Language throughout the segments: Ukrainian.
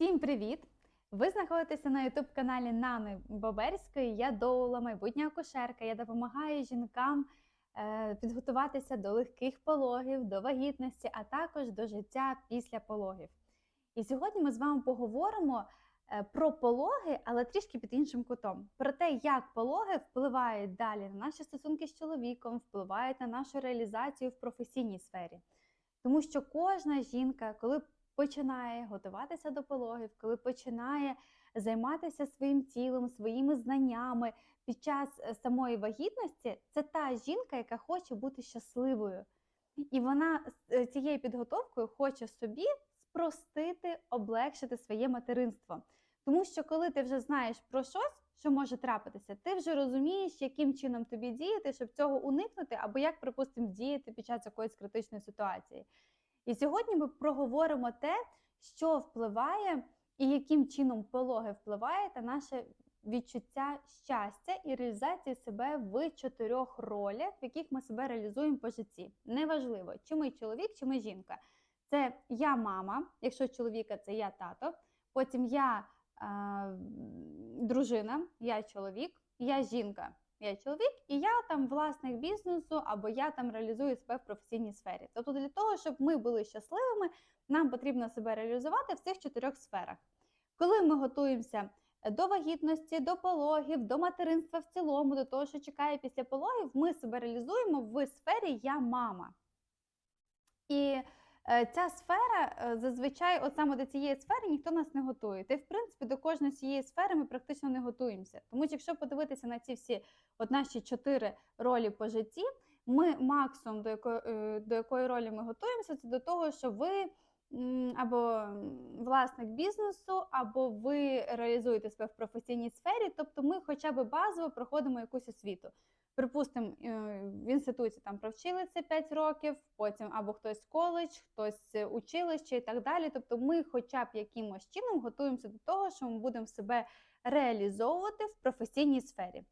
Всім привіт! Ви знаходитеся на youtube каналі Нани Боберської. Я Доула, майбутня акушерка. Я допомагаю жінкам е, підготуватися до легких пологів, до вагітності, а також до життя після пологів. І сьогодні ми з вами поговоримо е, про пологи, але трішки під іншим кутом. Про те, як пологи впливають далі на наші стосунки з чоловіком, впливають на нашу реалізацію в професійній сфері. Тому що кожна жінка, коли починає готуватися до пологів, коли починає займатися своїм тілом, своїми знаннями під час е, самої вагітності, це та жінка, яка хоче бути щасливою. І вона е, цією підготовкою хоче собі спростити, облегшити своє материнство. Тому що коли ти вже знаєш про щось, що може трапитися, ти вже розумієш, яким чином тобі діяти, щоб цього уникнути, або як, припустимо, діяти під час якоїсь критичної ситуації. І сьогодні ми проговоримо те, що впливає і яким чином пологи впливають на наше відчуття щастя і реалізації себе в чотирьох ролях, в яких ми себе реалізуємо по житті. Неважливо, чи ми чоловік, чи ми жінка. Це я мама, якщо чоловіка, це я тато. Потім я е, дружина, я чоловік, я жінка. Я чоловік, і я там власник бізнесу, або я там реалізую себе в професійній сфері. Тобто, для того, щоб ми були щасливими, нам потрібно себе реалізувати в цих чотирьох сферах. Коли ми готуємося до вагітності, до пологів, до материнства в цілому, до того, що чекає після пологів, ми себе реалізуємо в сфері Я мама. І е, ця сфера е, зазвичай, от саме до цієї сфери, ніхто нас не готує. Та й, в принципі, до кожної цієї сфери ми практично не готуємося. Тому що якщо подивитися на ці всі от наші чотири ролі по житті, ми максимум до якої, е, до якої ролі ми готуємося, це до того, що ви або власник бізнесу, або ви реалізуєте себе в професійній сфері, тобто ми хоча б базово проходимо якусь освіту. Припустимо, в інституті там провчилися 5 років, потім або хтось коледж, хтось училище і так далі. Тобто ми хоча б якимось чином готуємося до того, що ми будемо себе реалізовувати в професійній сфері.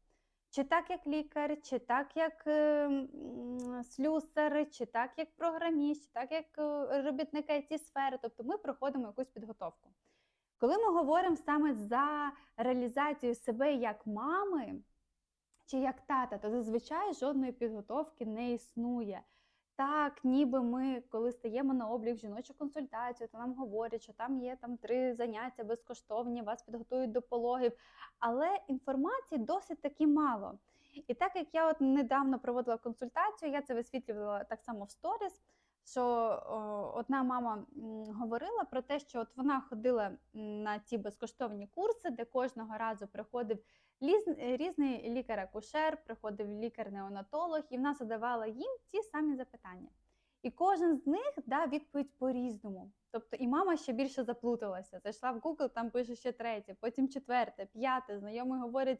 Чи так як лікар, чи так як е, слюсар, чи так як програміст, чи так як е, робітники ці сфери, тобто ми проходимо якусь підготовку. Коли ми говоримо саме за реалізацію себе як мами чи як тата, то зазвичай жодної підготовки не існує. Так, ніби ми, коли стаємо на облік жіночу консультацію, то нам говорять, що там є там три заняття безкоштовні, вас підготують до пологів, але інформації досить таки мало. І так як я от недавно проводила консультацію, я це висвітлювала так само в сторіс. Що о, одна мама говорила про те, що от вона ходила на ті безкоштовні курси, де кожного разу приходив різний лікар-акушер, приходив лікар-неонатолог, і вона задавала їм ті самі запитання. І кожен з них дав відповідь по-різному. Тобто і мама ще більше заплуталася. Зайшла в Google, там пише ще третє, потім четверте, п'яте. Знайомі говорять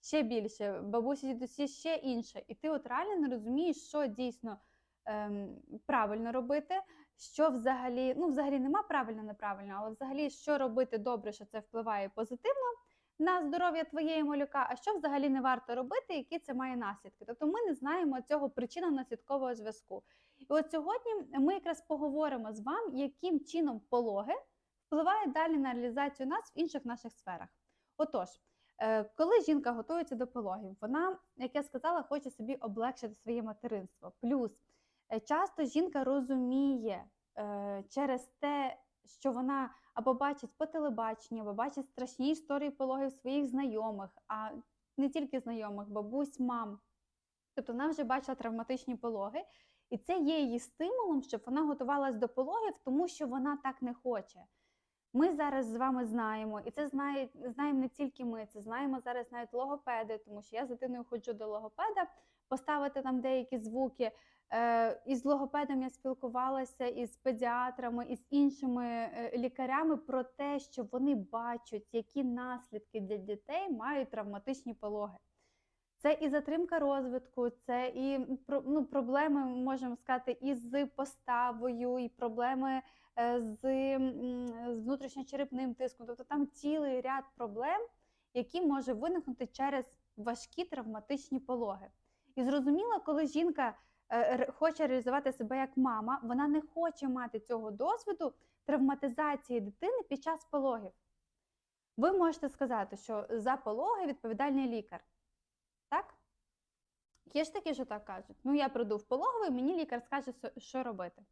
ще більше, бабусі дідусі ще інше. І ти от реально не розумієш, що дійсно ем, правильно робити, що взагалі, ну взагалі нема правильно, неправильно, але взагалі що робити добре, що це впливає позитивно на здоров'я твоєї малюка, а що взагалі не варто робити, які це має наслідки. Тобто ми не знаємо цього причинно-наслідкового зв'язку. І от сьогодні ми якраз поговоримо з вами, яким чином пологи впливають далі на реалізацію нас в інших наших сферах. Отож, е, коли жінка готується до пологів, вона, як я сказала, хоче собі облегшити своє материнство. Плюс е, часто жінка розуміє е, через те, що вона або бачить по телебаченню, або бачить страшні історії пологів своїх знайомих, а не тільки знайомих, бабусь, мам. Тобто вона вже бачила травматичні пологи, і це є її стимулом, щоб вона готувалась до пологів, тому що вона так не хоче. Ми зараз з вами знаємо, і це знає, знаємо не тільки ми, це знаємо зараз навіть логопеди, тому що я з дитиною ходжу до логопеда, поставити там деякі звуки. Е, із логопедом я спілкувалася із педіатрами, із іншими е, лікарями про те, що вони бачать, які наслідки для дітей мають травматичні пологи. Це і затримка розвитку, це і ну, проблеми, можемо сказати, із поставою, і проблеми е, з, з внутрішньочерепним тиском. Тобто там цілий ряд проблем, які може виникнути через важкі травматичні пологи. І зрозуміло, коли жінка хоче реалізувати себе як мама, вона не хоче мати цього досвіду травматизації дитини під час пологів. Ви можете сказати, що за пологи відповідальний лікар. Так? Є ж такі, що так кажуть. Ну, я прийду в пологовий, мені лікар скаже, що- що робити.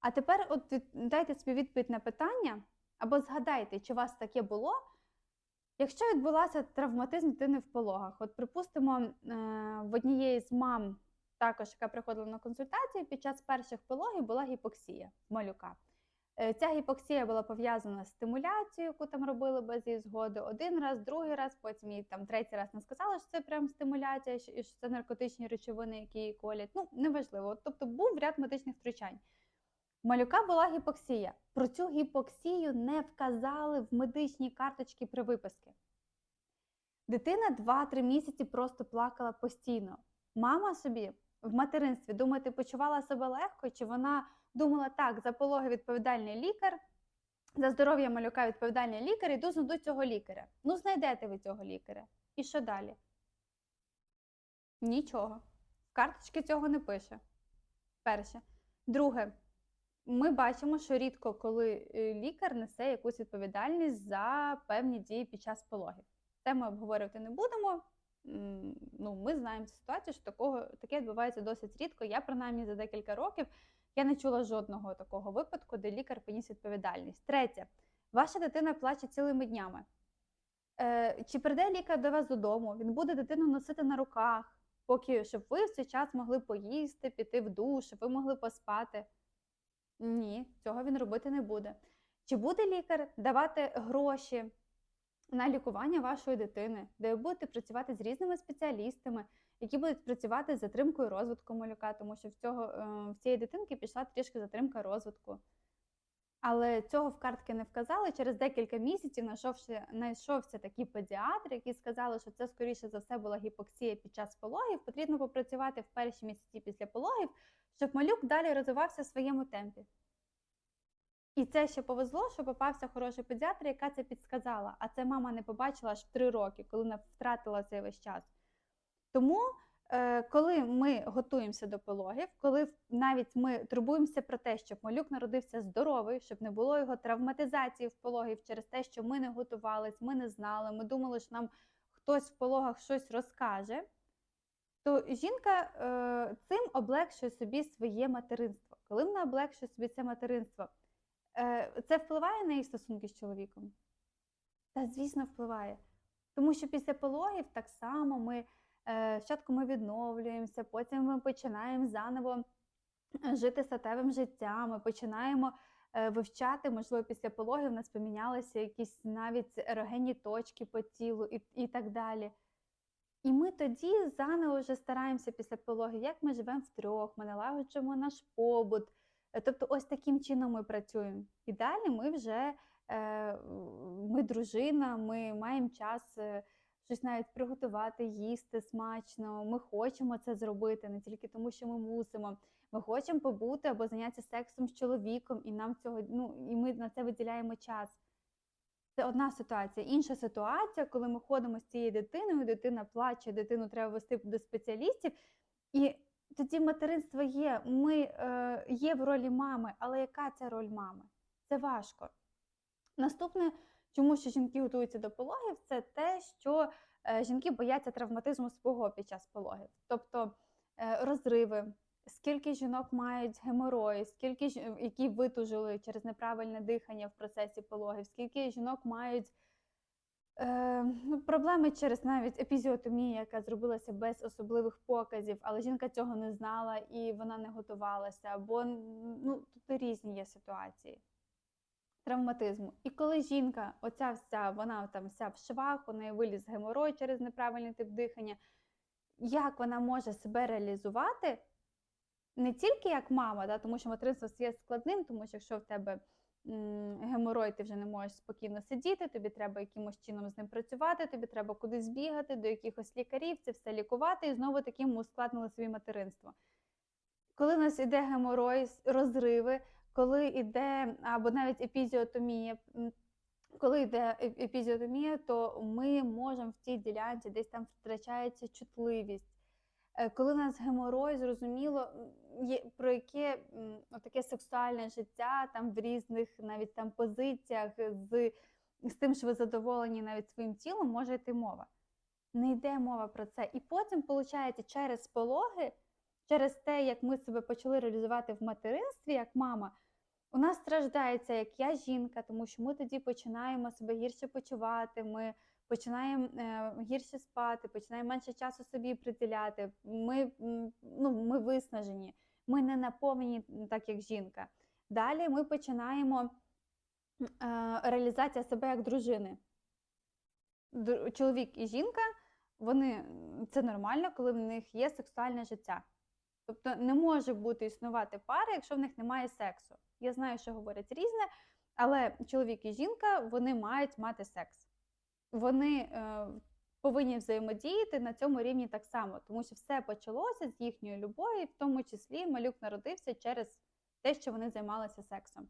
А тепер от дайте собі відповідь на питання, або згадайте, чи у вас таке було. Якщо відбулася травматизм дитини в пологах, от припустимо, е, в однієї з мам, також яка приходила на консультацію, під час перших пологів була гіпоксія малюка. Е, Ця гіпоксія була пов'язана з стимуляцією, яку там робили без її згоди. Один раз, другий раз, потім їй там третій раз не сказали, що це прям стимуляція, і що це наркотичні речовини, які її колять. Ну, неважливо. Тобто був ряд медичних втручань. Малюка була гіпоксія. Про цю гіпоксію не вказали в медичній карточці при виписці. Дитина 2-3 місяці просто плакала постійно. Мама собі в материнстві, думаєте, почувала себе легко, чи вона думала, так, за пологи відповідальний лікар, за здоров'я малюка відповідальний лікар, іду знайду цього лікаря. Ну, знайдете ви цього лікаря. І що далі? Нічого. В карточці цього не пише. Перше. Друге, ми бачимо, що рідко коли е, лікар несе якусь відповідальність за певні дії під час пологів. Це ми обговорювати не будемо. Ну, ми знаємо ситуацію, що такого таке відбувається досить рідко. Я принаймні за декілька років я не чула жодного такого випадку, де лікар поніс відповідальність. Третє, ваша дитина плаче цілими днями. Е, чи прийде лікар до вас додому? Він буде дитину носити на руках, поки щоб ви в цей час могли поїсти, піти в душ, ви могли поспати. Ні, цього він робити не буде. Чи буде лікар давати гроші на лікування вашої дитини, де ви будете працювати з різними спеціалістами, які будуть працювати з затримкою розвитку малюка, тому що в, цього, е, в цієї дитинки пішла трішки затримка розвитку. Але цього в картки не вказали. Через декілька місяців знайшовся, знайшовся такий педіатр, який сказали, що це, скоріше за все, була гіпоксія під час пологів. Потрібно попрацювати в перші місяці після пологів, щоб малюк далі розвивався в своєму темпі. І це ще повезло, що попався хороший педіатр, яка це підсказала. А це мама не побачила аж в три роки, коли вона втратила цей весь час. Тому, е, коли ми готуємося до пологів, коли навіть ми турбуємося про те, щоб малюк народився здоровий, щоб не було його травматизації в пологів через те, що ми не готувались, ми не знали, ми думали, що нам хтось в пологах щось розкаже, то жінка е, цим облегшує собі своє материнство. Коли вона облегшує собі це материнство, це впливає на її стосунки з чоловіком? Та, звісно, впливає. Тому що після пологів так само ми е, спочатку ми відновлюємося, потім ми починаємо заново е, жити статевим життям, ми починаємо е, вивчати, можливо, після пологів у нас помінялися якісь навіть ерогенні точки по тілу і, і так далі. І ми тоді заново вже стараємося після пологів, як ми живемо втрьох, ми налагоджуємо наш побут. Е, Тобто, ось таким чином ми працюємо. І далі ми вже е, ми дружина, ми маємо час е, щось навіть приготувати, їсти смачно. Ми хочемо це зробити не тільки тому, що ми мусимо. Ми хочемо побути або зайнятися сексом з чоловіком, і нам цього ну і ми на це виділяємо час. Це одна ситуація. Інша ситуація, коли ми ходимо з цією дитиною, дитина плаче, дитину треба вести до спеціалістів, і тоді материнство є. Ми е, є в ролі мами, але яка це роль мами? Це важко. Наступне, чому що жінки готуються до пологів, це те, що е, жінки бояться травматизму свого під час пологів, тобто е, розриви. Скільки жінок мають геморої, скільки які витужили через неправильне дихання в процесі пологів, скільки жінок мають е, ну, проблеми через навіть епізіотомію, яка зробилася без особливих показів, але жінка цього не знала і вона не готувалася, або ну, тут різні є ситуації травматизму. І коли жінка, оця вся, вона там вся в швах, у неї виліз геморой через неправильний тип дихання, як вона може себе реалізувати? Не тільки як мама, да, тому що материнство є складним, тому що якщо в тебе геморой, ти вже не можеш спокійно сидіти, тобі треба якимось чином з ним працювати, тобі треба кудись бігати, до якихось лікарів, це все лікувати, і знову таки ми ускладнили собі материнство. Коли в нас іде геморой, розриви, коли йде або навіть епізіотомія, коли йде епізіотомія, то ми можемо в цій ділянці десь там втрачається чутливість. Е, Коли у нас геморой, зрозуміло, є, про яке таке сексуальне життя там в різних навіть там позиціях з, з тим, що ви задоволені навіть своїм тілом, може йти мова. Не йде мова про це. І потім, виходить, через пологи, через те, як ми себе почали реалізувати в материнстві, як мама, у нас страждається як я жінка, тому що ми тоді починаємо себе гірше почувати. Ми починаємо е, гірше спати, починаємо менше часу собі приділяти. Ми, ну, ми виснажені, ми не наповнені так, як жінка. Далі ми починаємо е, реалізація себе як дружини. Чоловік і жінка, вони це нормально, коли в них є сексуальне життя. Тобто не може бути існувати пара, якщо в них немає сексу. Я знаю, що говорять різне, але чоловік і жінка вони мають мати секс. Вони е, повинні взаємодіяти на цьому рівні так само, тому що все почалося з їхньої любові, в тому числі малюк народився через те, що вони займалися сексом.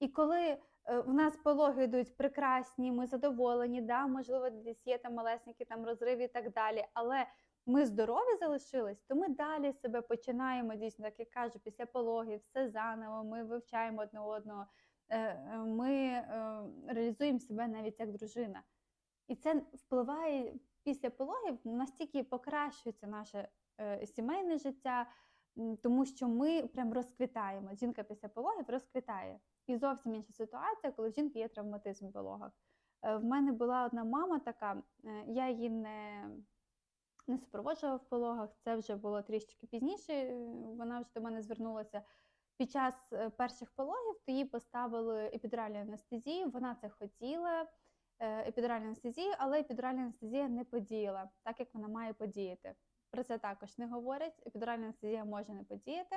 І коли е, в нас пологи йдуть прекрасні, ми задоволені, да, можливо, десь є там малесенькі там розриви і так далі, але ми здорові залишились, то ми далі себе починаємо дійсно, так як кажу, після пологів, все заново, ми вивчаємо одне одного, е, ми реалізуємо себе навіть як дружина. І це впливає після пологів, настільки покращується наше е, сімейне життя, тому що ми прям розквітаємо. Жінка після пологів розквітає. І зовсім інша ситуація, коли в жінки є травматизм в пологах. Е, В мене була одна мама така, е, я її не, не супроводжувала в пологах, це вже було трішки пізніше. е, Вона вже до мене звернулася. Під час е, перших пологів то їй поставили епідуральну анестезію, вона це хотіла, е, епідуральну анестезію, але епідуральна анестезія не подіяла, так як вона має подіяти. Про це також не говорять. Епідуральна анестезія може не подіяти.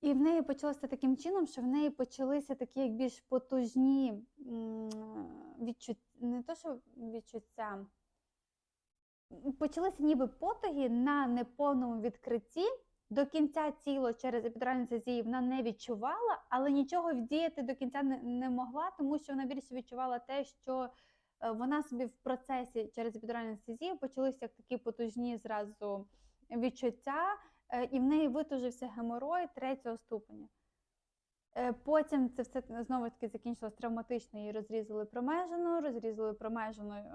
І в неї почалося таким чином, що в неї почалися такі як більш потужні відчуття, не то, що відчуття, почалися ніби потуги на неповному відкритті. До кінця тіло через епідуральну анестезію вона не відчувала, але нічого вдіяти до кінця не, не могла, тому що вона більше відчувала те, що е, вона собі в процесі через епідуральну анестезію почалися як такі потужні зразу відчуття, е, і в неї витужився геморой третього ступеня. Е, Потім це все знову таки закінчилось травматично. Її розрізали промежину, розрізали промежину, е,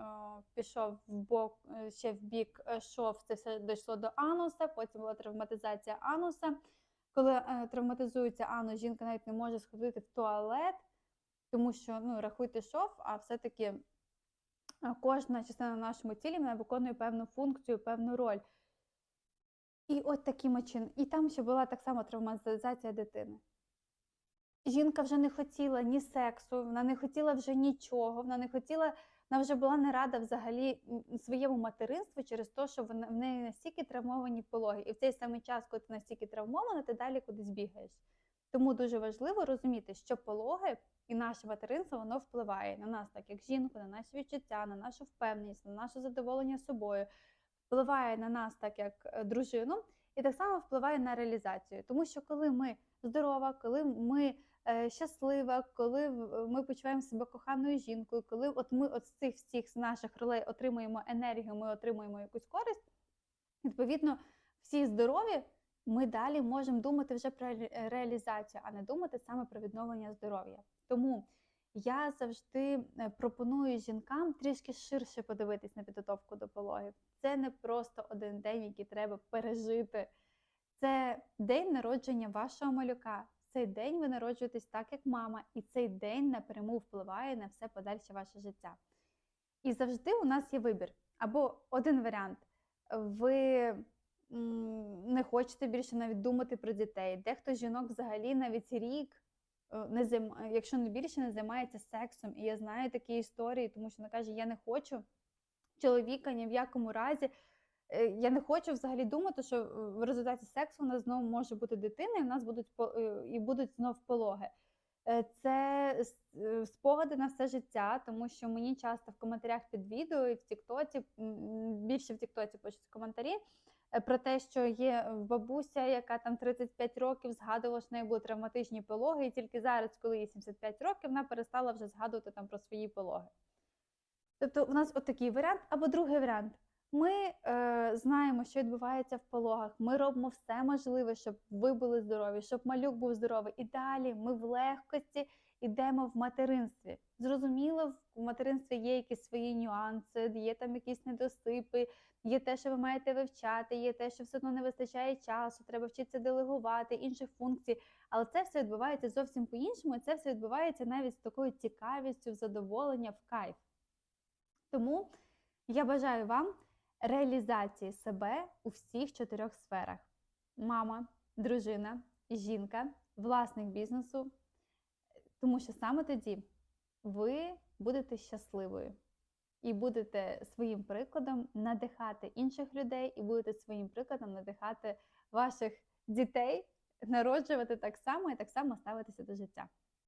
пішов в бок, е, ще в бік е, шов, це все дійшло до ануса, потім була травматизація ануса. Коли е, травматизується анус, жінка навіть не може сходити в туалет, тому що ну, рахуйте шов, а все-таки е, кожна частина на нашому тілі вона виконує певну функцію, певну роль. І от таким чином. І там ще була так само травматизація дитини. Жінка вже не хотіла ні сексу, вона не хотіла вже нічого, вона не хотіла, вона вже була не рада взагалі своєму материнству через те, що вона в неї настільки травмовані пологи. І в цей самий час, коли ти настільки травмована, ти далі кудись бігаєш. Тому дуже важливо розуміти, що пологи і наше материнство воно впливає на нас, так як жінку, на наші відчуття, на нашу впевненість, на наше задоволення собою, впливає на нас, так як е, дружину, і так само впливає на реалізацію. Тому що коли ми здорова, коли ми щаслива, коли ми почуваємо себе коханою жінкою, коли от ми от з цих всіх з наших ролей отримуємо енергію, ми отримуємо якусь користь, відповідно, всі здорові, ми далі можемо думати вже про реалізацію, а не думати саме про відновлення здоров'я. Тому я завжди е, пропоную жінкам трішки ширше подивитись на підготовку до пологів. Це не просто один день, який треба пережити. Це день народження вашого малюка. Цей день ви народжуєтесь так, як мама, і цей день напряму впливає на все подальше ваше життя. І завжди у нас є вибір. Або один варіант. Ви не хочете більше навіть думати про дітей. Дехто жінок взагалі навіть рік, е, не займ... якщо не більше, не займається сексом. І я знаю такі історії, тому що вона каже: я не хочу чоловіка ні в якому разі. Е, Я не хочу взагалі думати, що е, в результаті сексу у нас знову може бути дитина, і в нас будуть е, і будуть знов пологи. Це спогади на все життя, тому що мені часто в коментарях під відео і в Тіктоці, більше в Тіктоці пишуть коментарі про те, що є бабуся, яка там 35 років згадувала, що в неї були травматичні пологи, і тільки зараз, коли їй 75 років, вона перестала вже згадувати там про свої пологи. Тобто у нас от такий варіант, або другий варіант. Ми е, знаємо, що відбувається в пологах. Ми робимо все можливе, щоб ви були здорові, щоб малюк був здоровий. І далі ми в легкості йдемо в материнстві. Зрозуміло, в материнстві є якісь свої нюанси, є там якісь недосипи, є те, що ви маєте вивчати, є те, що все одно не вистачає часу, треба вчитися делегувати, інших функцій. Але це все відбувається зовсім по-іншому, і це все відбувається навіть з такою цікавістю, задоволення, в кайф. Тому я бажаю вам реалізації себе у всіх чотирьох сферах: мама, дружина, жінка, власник бізнесу. Тому що саме тоді ви будете щасливою і будете своїм прикладом надихати інших людей, і будете своїм прикладом надихати ваших дітей народжувати так само і так само ставитися до життя.